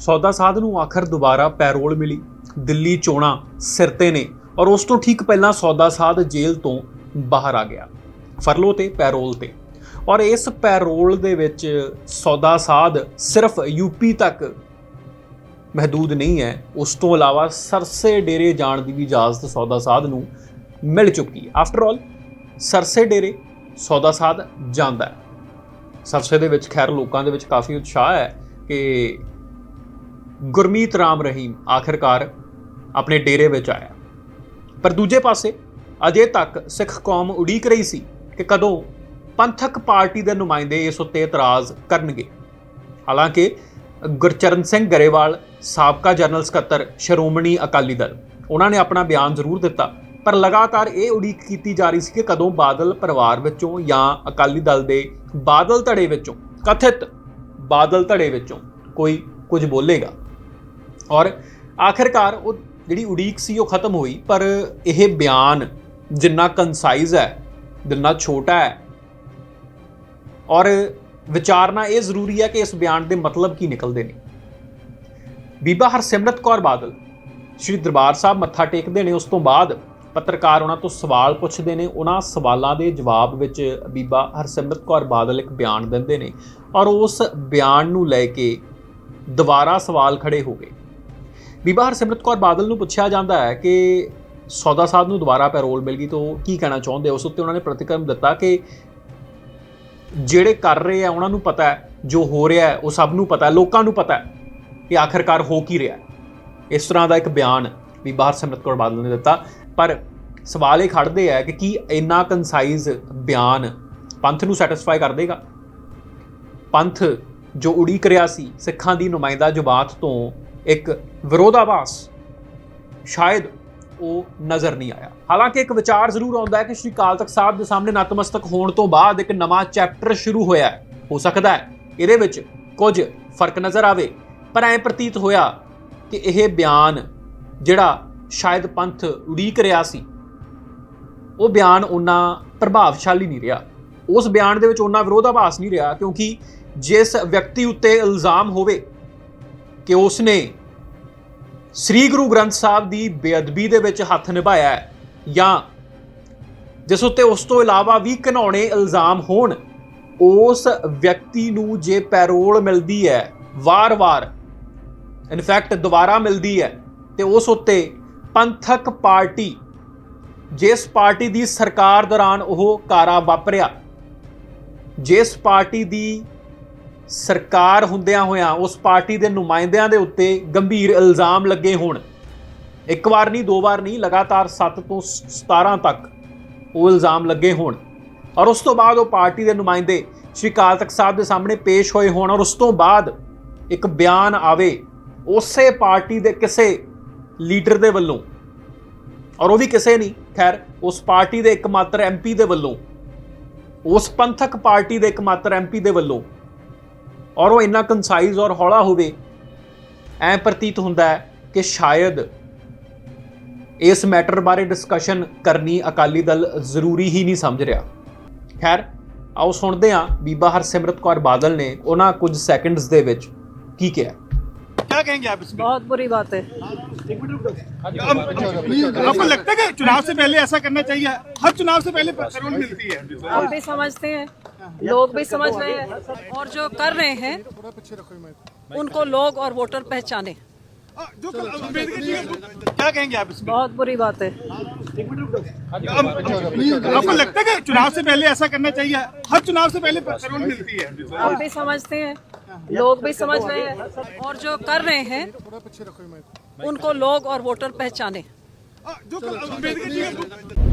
ਸੌਦਾ ਸਾਧ ਨੂੰ ਆਖਰ ਦੁਬਾਰਾ ਪੈਰੋਲ ਮਿਲੀ। ਦਿੱਲੀ ਚੋਣਾਂ ਸਿਰ ਤੇ ਨੇ ਔਰ ਉਸ ਤੋਂ ਠੀਕ ਪਹਿਲਾਂ ਸੌਦਾ ਸਾਧ ਜੇਲ੍ਹ ਤੋਂ ਬਾਹਰ ਆ ਗਿਆ, ਫਰਲੋ ਤੇ ਪੈਰੋਲ ਤੇ। ਔਰ ਇਸ ਪੈਰੋਲ ਦੇ ਵਿੱਚ ਸੌਦਾ ਸਾਧ ਸਿਰਫ ਯੂਪੀ ਤੱਕ ਮਹਦੂਦ ਨਹੀਂ ਹੈ, ਉਸ ਤੋਂ ਇਲਾਵਾ ਸਰਸੇ ਡੇਰੇ ਜਾਣ ਦੀ ਵੀ ਇਜਾਜ਼ਤ ਸੌਦਾ ਸਾਧ ਨੂੰ ਮਿਲ ਚੁੱਕੀ ਹੈ। ਆਫਟਰ ਆਲ ਸਰਸੇ ਡੇਰੇ ਸੌਦਾ ਸਾਧ ਜਾਂਦਾ ਹੈ। ਸਰਸੇ ਦੇ ਵਿੱਚ ਖੈਰ ਲੋਕਾਂ ਦੇ ਵਿੱਚ ਕਾਫੀ ਉਤਸ਼ਾਹ ਹੈ ਕਿ ਗੁਰਮੀਤ ਰਾਮ ਰਹੀਮ ਆਖਿਰਕਾਰ ਆਪਣੇ ਡੇਰੇ ਵਿੱਚ ਆਇਆ। ਪਰ ਦੂਜੇ ਪਾਸੇ ਅਜੇ ਤੱਕ ਸਿੱਖ ਕੌਮ ਉਡੀਕ ਰਹੀ ਸੀ ਕਿ ਕਦੋਂ ਪੰਥਕ ਪਾਰਟੀ ਦੇ ਨੁਮਾਇੰਦੇ ਇਸ ਉੱਤੇ ਇਤਰਾਜ਼ ਕਰਨਗੇ। ਹਾਲਾਂਕਿ ਗੁਰਚਰਨ ਸਿੰਘ ਗਰੇਵਾਲ, ਸਾਬਕਾ ਜਨਰਲ ਸਕੱਤਰ ਸ਼੍ਰੋਮਣੀ ਅਕਾਲੀ ਦਲ, ਉਹਨਾਂ ਨੇ ਆਪਣਾ ਬਿਆਨ ਜ਼ਰੂਰ ਦਿੱਤਾ, ਪਰ ਲਗਾਤਾਰ ਇਹ ਉਡੀਕ ਕੀਤੀ ਜਾ ਰਹੀ ਸੀ ਕਿ ਕਦੋਂ ਬਾਦਲ ਪਰਿਵਾਰ ਵਿੱਚੋਂ ਜਾਂ ਅਕਾਲੀ ਦਲ ਦੇ ਬਾਦਲ ਧੜੇ ਵਿੱਚੋਂ, ਕਥਿਤ ਬਾਦਲ ਧੜੇ ਵਿੱਚੋਂ ਕੋਈ ਕੁਝ ਬੋਲੇਗਾ। ਔਰ ਆਖਿਰਕਾਰ ਉਹ ਜਿਹੜੀ ਉਡੀਕ ਸੀ ਉਹ ਖਤਮ ਹੋਈ, ਪਰ ਇਹ ਬਿਆਨ ਜਿੰਨਾ ਕੰਸਾਈਜ਼ ਹੈ, ਜਿੰਨਾ ਛੋਟਾ ਹੈ, ਔਰ ਵਿਚਾਰਨਾ ਇਹ ਜ਼ਰੂਰੀ ਹੈ ਕਿ ਇਸ ਬਿਆਨ ਦੇ ਮਤਲਬ ਕੀ ਨਿਕਲਦੇ ਨੇ। ਬੀਬਾ ਹਰਸਿਮਰਤ ਕੌਰ ਬਾਦਲ ਸ਼੍ਰੀ ਦਰਬਾਰ ਸਾਹਿਬ ਮੱਥਾ ਟੇਕਦੇ ਨੇ, ਉਸ ਤੋਂ ਬਾਅਦ ਪੱਤਰਕਾਰ ਉਹਨਾਂ ਤੋਂ ਸਵਾਲ ਪੁੱਛਦੇ ਨੇ, ਉਹਨਾਂ ਸਵਾਲਾਂ ਦੇ ਜਵਾਬ ਵਿੱਚ ਬੀਬਾ ਹਰਸਿਮਰਤ ਕੌਰ ਬਾਦਲ ਇੱਕ ਬਿਆਨ ਦਿੰਦੇ ਨੇ, ਔਰ ਉਸ ਬਿਆਨ ਨੂੰ ਲੈ ਕੇ ਦੁਬਾਰਾ ਸਵਾਲ ਖੜੇ ਹੋ ਗਏ। ਬੀਬਾ ਹਰਸਿਮਰਤ ਕੌਰ ਬਾਦਲ ਨੂੰ ਪੁੱਛਿਆ ਜਾਂਦਾ ਹੈ ਕਿ ਸੌਦਾ ਸਾਹਿਬ ਨੂੰ ਦੁਬਾਰਾ ਪੈਰੋਲ ਮਿਲ ਗਈ ਤਾਂ ਉਹ ਕੀ ਕਹਿਣਾ ਚਾਹੁੰਦੇ? ਉਸ ਉੱਤੇ ਉਹਨਾਂ ਨੇ ਪ੍ਰਤੀਕਰਮ ਦਿੱਤਾ ਕਿ ਜਿਹੜੇ ਕਰ ਰਹੇ ਆ, ਉਹਨਾਂ ਨੂੰ ਪਤਾ ਹੈ, ਜੋ ਹੋ ਰਿਹਾ ਹੈ, ਉਹ ਸਭ ਨੂੰ ਪਤਾ ਹੈ, ਲੋਕਾਂ ਨੂੰ ਪਤਾ ਹੈ ਕਿ ਆਖਰਕਾਰ ਹੋ ਕੀ ਰਿਹਾ ਹੈ। ਇਸ ਤਰ੍ਹਾਂ ਦਾ ਇੱਕ ਬਿਆਨ ਵੀ ਬਾਹਰ ਸਿਮਰਤ ਕੌਰ ਬਾਦਲ ਨੇ ਦਿੱਤਾ। ਪਰ ਸਵਾਲ ਇਹ ਖੜਦੇ ਆ ਕਿ ਕੀ ਇੰਨਾ ਕੰਸਾਈਜ਼ ਬਿਆਨ ਪੰਥ ਨੂੰ ਸੈਟੀਸਫਾਈ ਕਰ ਦੇਗਾ? ਪੰਥ ਜੋ ਉਡੀਕ ਰਿਹਾ ਸੀ, ਸਿੱਖਾਂ ਦੀ ਨੁਮਾਇੰਦਾ ਜਮਾਤ ਤੋਂ ਇੱਕ ਵਿਰੋਧਾਭਾਸ। ਸ਼ਾਇਦ ਉਹ ਨਜ਼ਰ ਨਹੀਂ ਆਇਆ। ਹਾਲਾਂਕਿ ਇੱਕ ਵਿਚਾਰ ਜ਼ਰੂਰ ਆਉਂਦਾ ਹੈ ਕਿ ਸ਼੍ਰੀ ਅਕਾਲ ਤਖਤ ਸਾਹਿਬ ਦੇ ਸਾਹਮਣੇ ਨਤਮਸਤਕ ਹੋਣ ਤੋਂ ਬਾਅਦ ਇੱਕ ਨਵਾਂ ਚੈਪਟਰ ਸ਼ੁਰੂ ਹੋਇਆ ਹੈ। ਹੋ ਸਕਦਾ ਹੈ ਇਹਦੇ ਵਿੱਚ ਕੁਝ ਫ਼ਰਕ ਨਜ਼ਰ ਆਵੇ। ਪਰ ਐਂ ਪ੍ਰਤੀਤ ਹੋਇਆ ਕਿ ਇਹ ਬਿਆਨ ਜਿਹੜਾ ਸ਼ਾਇਦ ਪੰਥ ਉਡੀਕ ਰਿਹਾ ਸੀ, ਉਹ ਬਿਆਨ ਉਹਨਾਂ ਪ੍ਰਭਾਵਸ਼ਾਲੀ ਨਹੀਂ ਰਿਹਾ। ਉਸ ਬਿਆਨ ਦੇ ਵਿੱਚ ਉਹਨਾਂ ਵਿਰੋਧਾਭਾਸ ਨਹੀਂ ਰਿਹਾ ਕਿਉਂਕਿ ਜਿਸ ਵਿਅਕਤੀ ਉੱਤੇ ਇਲਜ਼ਾਮ ਹੋਵੇ ਕਿ ਉਸਨੇ ਸ੍ਰੀ ਗੁਰੂ ਗ੍ਰੰਥ ਸਾਹਿਬ ਦੀ ਬੇਅਦਬੀ ਦੇ ਵਿੱਚ ਹੱਥ ਨਿਭਾਇਆ ਹੈ ਜਾਂ ਜਿਸ ਉੱਤੇ ਉਸ ਤੋਂ ਇਲਾਵਾ ਵੀ ਘਿਨਾਉਣੇ ਇਲਜ਼ਾਮ ਹੋਣ, ਉਸ ਵਿਅਕਤੀ ਨੂੰ ਜੇ ਪੈਰੋਲ ਮਿਲਦੀ ਹੈ, ਵਾਰ-ਵਾਰ ਇਨਫੈਕਟ ਦੁਬਾਰਾ ਮਿਲਦੀ ਹੈ, ਤੇ ਉਸ ਉੱਤੇ ਪੰਥਕ ਪਾਰਟੀ, ਜਿਸ ਪਾਰਟੀ ਦੀ ਸਰਕਾਰ ਦੌਰਾਨ ਉਹ ਕਾਰਾ ਵਾਪਰਿਆ, ਜਿਸ ਪਾਰਟੀ ਦੀ ਸਰਕਾਰ ਹੁੰਦਿਆਂ ਹੋਇਆਂ ਉਸ ਪਾਰਟੀ ਦੇ ਨੁਮਾਇੰਦਿਆਂ ਦੇ ਉੱਤੇ ਗੰਭੀਰ ਇਲਜ਼ਾਮ ਲੱਗੇ ਹੋਣ। ਇੱਕ ਵਾਰ ਨਹੀਂ, ਦੋ ਵਾਰ ਨਹੀਂ, ਲਗਾਤਾਰ 7 ਤੋਂ 17 ਤੱਕ ਉਹ ਇਲਜ਼ਾਮ ਲੱਗੇ ਹੋਣ। ਔਰ ਉਸ ਤੋਂ ਬਾਅਦ ਉਹ ਪਾਰਟੀ ਦੇ ਨੁਮਾਇੰਦੇ ਸ਼੍ਰੀ ਅਕਾਲ ਤਖਤ ਸਾਹਿਬ ਦੇ ਸਾਹਮਣੇ ਪੇਸ਼ ਹੋਏ ਹੋਣ ਔਰ ਉਸ ਤੋਂ ਬਾਅਦ ਇੱਕ ਬਿਆਨ ਆਵੇ ਉਸੇ ਪਾਰਟੀ ਦੇ ਕਿਸੇ ਲੀਡਰ ਦੇ ਵੱਲੋਂ। ਔਰ ਉਹ ਵੀ ਕਿਸੇ ਨਹੀਂ, ਖੈਰ, ਉਸ ਪਾਰਟੀ ਦੇ ਇੱਕਮਾਤਰ ਐਮਪੀ ਦੇ ਵੱਲੋਂ। ਉਸ ਪੰਥਕ ਪਾਰਟੀ ਦੇ ਇੱਕਮਾਤਰ ਐਮਪੀ ਦੇ ਵੱਲੋਂ। ਔਰ ਉਹ ਇੰਨਾ ਕੰਸਾਈਜ਼ ਔਰ ਹੌਲਾ ਹੋਵੇ ਐ ਪ੍ਰਤੀਤ ਹੁੰਦਾ ਹੈ ਕਿ ਸ਼ਾਇਦ ਇਸ ਮੈਟਰ ਬਾਰੇ ਡਿਸਕਸ਼ਨ ਕਰਨੀ ਅਕਾਲੀ ਦਲ ਜ਼ਰੂਰੀ ਹੀ ਨਹੀਂ ਸਮਝ ਰਿਹਾ ਖੈਰ ਆਓ ਸੁਣਦੇ ਹਾਂ ਬੀਬਾ ਹਰਸਿਮਰਤ ਕੌਰ ਬਾਦਲ ਨੇ ਉਹਨਾਂ ਕੁਝ ਸੈਕਿੰਡਸ ਦੇ ਵਿੱਚ ਕੀ ਕਿਹਾ क्या कहेंगे आप इसमें बहुत बुरी बात है आपको लगता है कि चुनाव से पहले ऐसा करना चाहिए हर चुनाव से पहले पैरोल मिलती है आप भी समझते हैं लोग भी समझ रहे हैं और जो कर रहे हैं उनको लोग और वोटर पहचाने। क्या कहेंगे आप इसमें? बहुत बुरी बात है। आपको लगता है कि चुनाव से पहले ऐसा करना चाहिए? हर चुनाव से पहले पैरोल मिलती है। आप भी समझते हैं लोग भी समझ रहे हैं और जो कर रहे हैं उनको लोग और वोटर पहचाने। जो अंबेडकर जी का